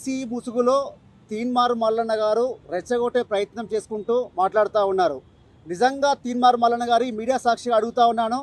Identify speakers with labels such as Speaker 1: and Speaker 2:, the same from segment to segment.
Speaker 1: BC ముసుగులో తీన్మారు మల్లన్న గారు రెచ్చగొట్టే ప్రయత్నం చేసుకుంటూ మాట్లాడుతూ ఉన్నారు. నిజంగా తీన్మారు మల్లన్న గారి మీడియా సాక్షిగా అడుగుతా ఉన్నాను.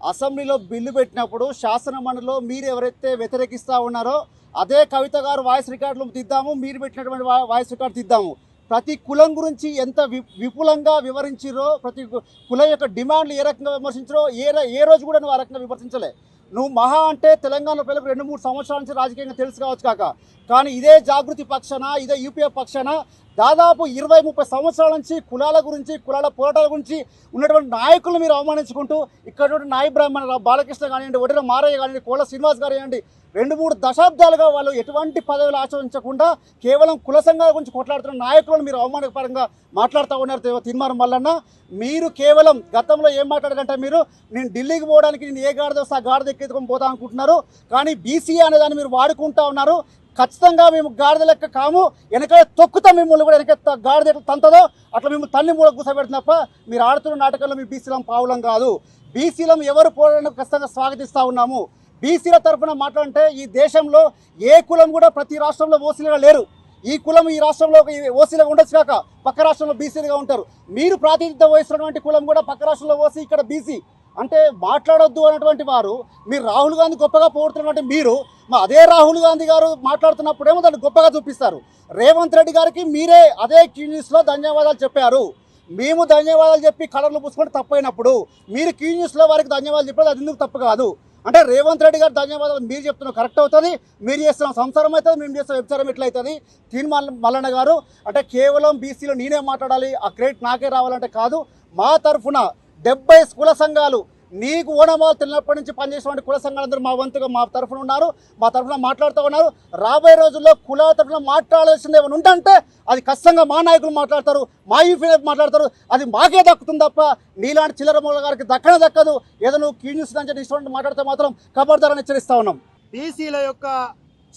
Speaker 1: అసెంబ్లీలో బిల్లు పెట్టినప్పుడు శాసన మండలిలో మీరు ఎవరైతే వ్యతిరేకిస్తూ ఉన్నారో అదే కవిత గారు వాయిస్ రికార్డులు దిద్దాము మీరు పెట్టినటువంటి వాయిస్ రికార్డు దిద్దాము. ప్రతి కులం గురించి ఎంత విపులంగా వివరించిరో ప్రతి కులం యొక్క డిమాండ్లు ఏ రకంగా విమర్శించారో ఏ ఏ రోజు కూడా నువ్వు ఆ రకంగా విమర్శించలే. నువ్వు మహా అంటే తెలంగాణ ప్రజలకు రెండు మూడు సంవత్సరాల నుంచి రాజకీయంగా తెలుసు కావచ్చు కాక. కానీ ఇదే జాగృతి పక్షాన ఇదే యూపీఏ పక్షాన? దాదాపు ఇరవై ముప్పై సంవత్సరాల నుంచి కులాల గురించి కులాల పోరాటాల గురించి ఉన్నటువంటి నాయకులను మీరు అవమానించుకుంటూ ఇక్కడ నాయ బ్రాహ్మణ బాలకృష్ణ కానివ్వండి ఒడిర మారయ్య కానివ్వండి కోళ్ళ శ్రీనివాస్ గారు కానివ్వండి రెండు మూడు దశాబ్దాలుగా వాళ్ళు ఎటువంటి పదవులు ఆచరించకుండా కేవలం కుల సంఘాల గురించి కొట్లాడుతున్న నాయకులను మీరు అవమానకరంగా మాట్లాడుతూ ఉన్నారు తే- తీర్మానం వల్లన్న మీరు కేవలం గతంలో ఏం మాట్లాడారంటే మీరు నేను ఢిల్లీకి పోవడానికి నేను ఏ గాడిదో ఆ గాడిద ఎక్కేసుకొని పోతా అనుకుంటున్నారు. కానీ బీసీ అనే దాన్ని మీరు వాడుకుంటా ఉన్నారు. ఖచ్చితంగా మేము గాడిద లెక్క కాము. వెనక తొక్కుతాం మిమ్మల్ని కూడా వెనక గాడిద ఎట్లా తంతదో అట్లా మేము తల్లి మూల కూసబెడుతున్న తప్ప మీరు ఆడుతున్న నాటకంలో మీ బీసీలం పావులం కాదు. బీసీలం ఎవరు పోరాడడం ఖచ్చితంగా స్వాగతిస్తూ ఉన్నాము. బీసీల తరఫున మాట్లాడంటే ఈ దేశంలో ఏ కులం కూడా ప్రతి రాష్ట్రంలో ఓసీలుగా లేరు. ఈ కులం ఈ రాష్ట్రంలో ఓసీలుగా ఉండొచ్చు కాక పక్క రాష్ట్రంలో బీసీలుగా ఉంటారు. మీరు ప్రాతినిధ్యం వహిస్తున్నటువంటి కులం కూడా పక్క రాష్ట్రంలో ఓసీ ఇక్కడ బీసీ. అంటే మాట్లాడొద్దు అన్నటువంటి వారు మీరు రాహుల్ గాంధీ గొప్పగా పోగొడుతున్నటువంటి మీరు మా అదే రాహుల్ గాంధీ గారు మాట్లాడుతున్నప్పుడేమో దాన్ని గొప్పగా చూపిస్తారు. రేవంత్ రెడ్డి గారికి మీరే అదే క్యూన్యూస్లో ధన్యవాదాలు చెప్పారు. మేము ధన్యవాదాలు చెప్పి కలర్లు పూసుకుంటే తప్పైనప్పుడు మీరు క్యూన్యూస్లో వారికి ధన్యవాదాలు చెప్పారు అది ఎందుకు తప్పు కాదు. అంటే రేవంత్ రెడ్డి గారు ధన్యవాదాలు మీరు చెప్తున్న కరెక్ట్ అవుతుంది. మీరు చేస్తున్న సంసారం అవుతుంది మేము చేస్తున్న వ్యభిచారం ఎట్లయితుంది? తీన్ మల్ల మల్లన్న గారు అంటే కేవలం బీసీలో నేనే మాట్లాడాలి ఆ క్రెడిట్ నాకే రావాలంటే కాదు మా తరఫున డెబ్బై కుల సంఘాలు నీకు ఓనమాలు తిన్నప్పటి నుంచి పనిచేసినటువంటి కుల సంఘాలందరూ మా వంతుగా మా తరఫున ఉన్నారు మా తరఫున మాట్లాడుతూ ఉన్నారు. రాబోయే రోజుల్లో కులాల తరఫున మాట్లాడాల్సింది ఏమైనా ఉందంటే అది ఖచ్చితంగా మా నాయకులు మాట్లాడతారు మా యూపీ మాట్లాడతారు. అది మాకే దక్కుతుంది తప్ప నీలాంటి చిల్లర మూల గారికి దక్కనే దక్కదు. ఏదో నువ్వు క్యూ న్యూస్ నుంచి ఇష్టం మాట్లాడితే మాత్రం కబర్దారని హెచ్చరిస్తా ఉన్నాం.
Speaker 2: బీసీల యొక్క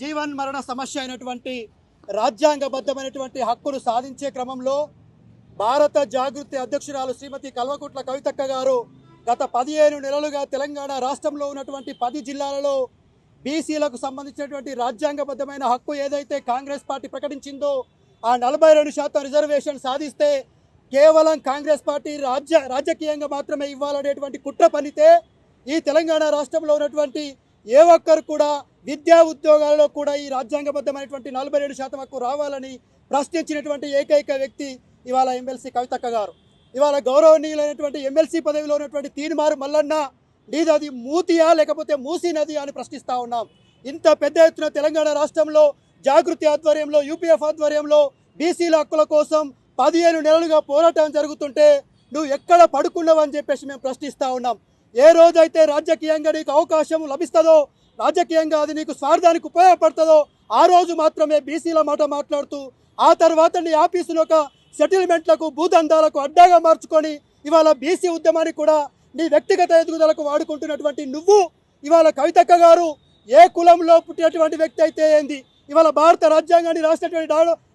Speaker 2: జీవన్ మరణ సమస్య అయినటువంటి రాజ్యాంగబద్ధమైనటువంటి హక్కును సాధించే క్రమంలో భారత జాగృతి అధ్యక్షురాలు శ్రీమతి కల్వకుట్ల కవితక్క గారు గత పదిహేను నెలలుగా తెలంగాణ రాష్ట్రంలో ఉన్నటువంటి పది జిల్లాలలో బీసీలకు సంబంధించినటువంటి రాజ్యాంగబద్ధమైన హక్కు ఏదైతే కాంగ్రెస్ పార్టీ ప్రకటించిందో ఆ నలభై రెండు శాతం రిజర్వేషన్ సాధిస్తే కేవలం కాంగ్రెస్ పార్టీ రాజ్య రాజకీయంగా మాత్రమే ఇవ్వాలనేటువంటి కుట్ర పనితే ఈ తెలంగాణ రాష్ట్రంలో ఉన్నటువంటి ఏ ఒక్కరు కూడా విద్యా ఉద్యోగాలలో కూడా ఈ రాజ్యాంగబద్ధమైనటువంటి నలభై ఏడు శాతం హక్కు రావాలని ప్రశ్నించినటువంటి ఏకైక వ్యక్తి ఇవాళ ఎమ్మెల్సీ కవితక్క గారు. ఇవాళ గౌరవనీయులైనటువంటి ఎమ్మెల్సీ పదవిలో ఉన్నటువంటి తీన్మారు మల్లన్న నీది అది మూతియా లేకపోతే మూసీ నది అని ప్రశ్నిస్తూ ఉన్నాం. ఇంత పెద్ద ఎత్తున తెలంగాణ రాష్ట్రంలో జాగృతి ఆధ్వర్యంలో యూపీఎఫ్ ఆధ్వర్యంలో బీసీల హక్కుల కోసం పదిహేను నెలలుగా పోరాటం జరుగుతుంటే నువ్వు ఎక్కడ పడుకున్నావు అని చెప్పేసి మేము ప్రశ్నిస్తూ ఉన్నాం. ఏ రోజైతే రాజకీయంగా నీకు అవకాశం లభిస్తుందో రాజకీయంగా అది నీకు స్వార్థానికి ఉపయోగపడుతుందో ఆ రోజు మాత్రమే బీసీల మాట మాట్లాడుతూ ఆ తర్వాత నీ ఆఫీసును ఒక సెటిల్మెంట్లకు భూదందాలకు అడ్డాగా మార్చుకొని ఇవాళ బీసీ ఉద్యమాన్ని కూడా నీ వ్యక్తిగత ఎదుగుదలకు వాడుకుంటున్నటువంటి నువ్వు ఇవాళ కవితక్క గారు ఏ కులంలో పుట్టినటువంటి వ్యక్తి అయితే ఏంది? ఇవాళ భారత రాజ్యాంగాన్ని రాసినటువంటి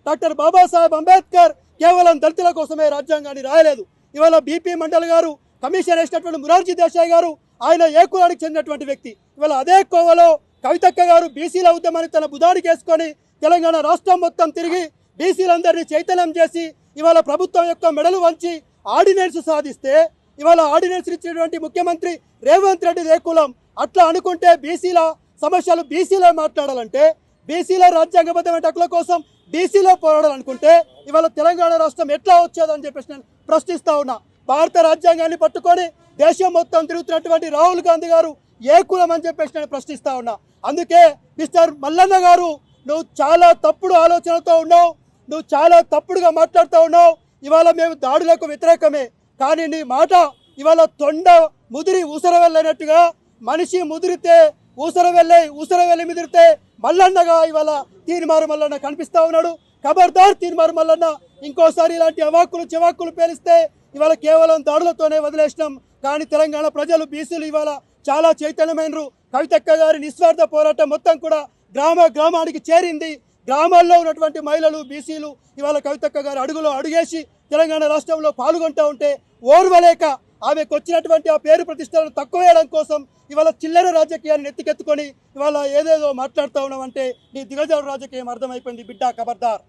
Speaker 2: డాక్టర్ బాబాసాహెబ్ అంబేద్కర్ కేవలం దళితుల కోసమే రాజ్యాంగాన్ని రాయలేదు. ఇవాళ బీపీ మండల్ గారు కమిషన్ వేసినటువంటి మురార్జీ దేశాయ్ గారు ఆయన ఏ కులానికి చెందినటువంటి వ్యక్తి? ఇవాళ అదే కోవలో కవితక్క గారు బీసీల ఉద్యమాన్ని తన బుధానికి వేసుకొని తెలంగాణ రాష్ట్రం మొత్తం తిరిగి బీసీలందరినీ చైతన్యం చేసి ఇవాళ ప్రభుత్వం యొక్క మెడలు వంచి ఆర్డినెన్స్ సాధిస్తే ఇవాళ ఆర్డినెన్స్ ఇచ్చినటువంటి ముఖ్యమంత్రి రేవంత్ రెడ్డి ఏ కులం అట్లా అనుకుంటే బీసీల సమస్యలు బీసీలో మాట్లాడాలంటే బీసీల రాజ్యాంగబద్ధమైన హక్కుల కోసం బీసీలో పోరాడాలనుకుంటే ఇవాళ తెలంగాణ రాష్ట్రం ఎట్లా వచ్చేదని చెప్పేసి నేను ప్రశ్నిస్తా ఉన్నా. భారత రాజ్యాంగాన్ని పట్టుకొని దేశం మొత్తం తిరుగుతున్నటువంటి రాహుల్ గాంధీ గారు ఏ కులం అని చెప్పేసి నేను ప్రశ్నిస్తా ఉన్నా. అందుకే మిస్టర్ మల్లన్న గారు నువ్వు చాలా తప్పుడు ఆలోచనతో ఉన్నావు. నువ్వు చాలా తప్పుడుగా మాట్లాడుతూ ఉన్నావు. ఇవాళ మేము దాడులకు వ్యతిరేకమే. కానీ నీ మాట ఇవాళ తొండ ముదిరి ఊసర వెళ్ళినట్టుగా మనిషి ముదిరితే ఊసర వెళ్ళే ఊసర వెళ్ళి ముదిరితే మల్లన్నగా ఇవాళ తీర్మారు మల్లన్న కనిపిస్తా ఉన్నాడు. ఖబర్దార్ తీర్మారు మల్లన్న ఇంకోసారి ఇలాంటి అవాక్కులు చివాక్కులు పేలిస్తే ఇవాళ కేవలం దాడులతోనే వదిలేసినాం. కానీ తెలంగాణ ప్రజలు బీసీలు ఇవాళ చాలా చైతన్యమైనరు. కవితక్క గారి నిస్వార్థ పోరాటం మొత్తం కూడా గ్రామ గ్రామానికి చేరింది. గ్రామాల్లో ఉన్నటువంటి మహిళలు బీసీలు ఇవాళ కవితక్క గారు అడుగులో అడుగేసి తెలంగాణ రాష్ట్రంలో పాల్గొంటూ ఉంటే ఓర్వలేక ఆమెకు వచ్చినటువంటి ఆ పేరు ప్రతిష్టలను తక్కువ వేయడం కోసం ఇవాళ చిల్లర రాజకీయాన్ని ఎత్తికెత్తుకొని ఇవాళ ఏదేదో మాట్లాడుతూ ఉన్నామంటే నీ దిగజారు రాజకీయం అర్థమైపోయింది బిడ్డ ఖబర్దార్